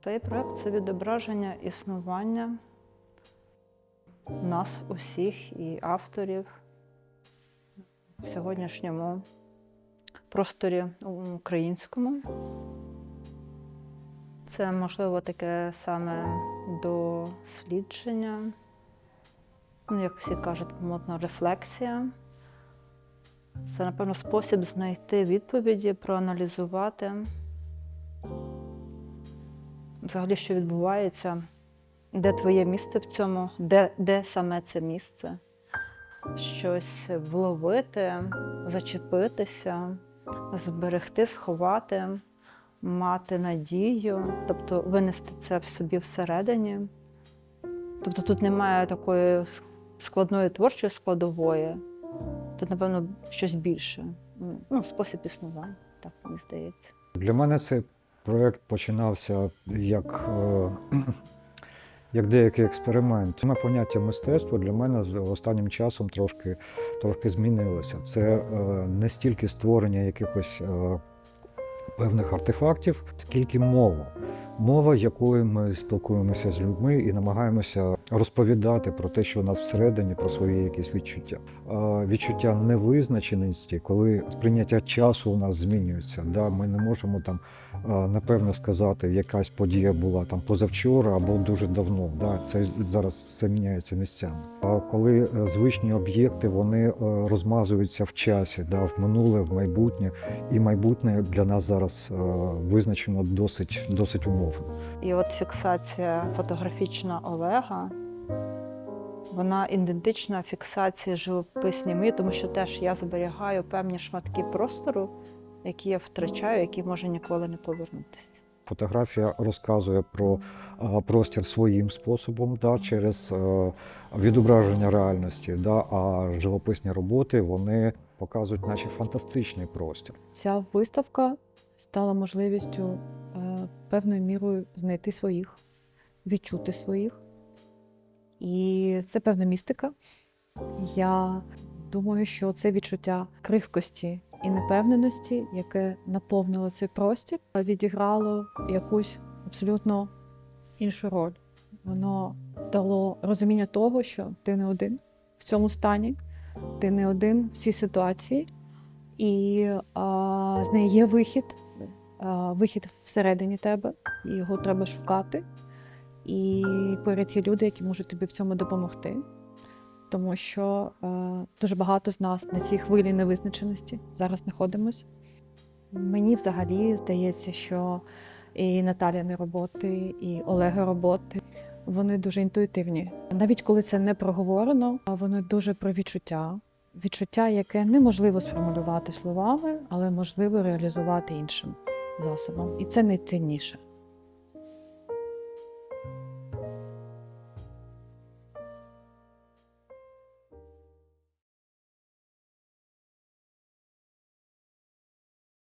Цей проект це відображення існування нас усіх і авторів в сьогоднішньому просторі українському. Це можливо таке саме дослідження, ну, як всі кажуть, модна рефлексія. Це, напевно, спосіб знайти відповіді, проаналізувати взагалі, що відбувається, де твоє місце в цьому, де, де саме це місце, щось вловити, зачепитися, зберегти, сховати, мати надію, тобто винести це в собі всередині. Тобто тут немає такої складної творчої складової, тут, напевно, щось більше. Ну, спосіб існування, так мені здається. Для мене цей проєкт починався як, е, як деякий експеримент. Саме поняття мистецтва для мене останнім часом трошки, трошки змінилося. Це е, не стільки створення якихось е, певних артефактів, скільки мова. Мова, якою ми спілкуємося з людьми і намагаємося розповідати про те, що у нас всередині, про свої якісь відчуття. Відчуття невизначеності, коли сприйняття часу у нас змінюється. Да? Ми не можемо там напевно сказати, якась подія була там позавчора або дуже давно. Да? Це зараз все міняється місцями. А коли е, звичні об'єкти вони е, розмазуються в часі, да? в минуле, в майбутнє, і майбутнє для нас зараз е, визначено досить, досить умовно. І от фіксація фотографічна Олега, вона ідентична фіксації живописній мені, тому що теж я зберігаю певні шматки простору, які я втрачаю, які може ніколи не повернутися. Фотографія розказує про простір своїм способом, да, через е, відображення реальності. Да, а живописні роботи вони показують наче фантастичний простір. Ця виставка стала можливістю е, певною мірою знайти своїх, відчути своїх. І це певна містика. Я думаю, що це відчуття кривкості і непевненості, яке наповнило цей простір, відіграло якусь абсолютно іншу роль. Воно дало розуміння того, що ти не один в цьому стані, ти не один в цій ситуації, і а, з неї є вихід, а, вихід всередині тебе, і його треба шукати. І поряд є люди, які можуть тобі в цьому допомогти. Тому що е, дуже багато з нас на цій хвилі невизначеності зараз знаходимось. Мені взагалі здається, що і Наталіни роботи, і Олега роботи вони дуже інтуїтивні. Навіть коли це не проговорено, вони дуже про відчуття. Відчуття, яке неможливо сформулювати словами, але можливо реалізувати іншим засобом. І це найцінніше.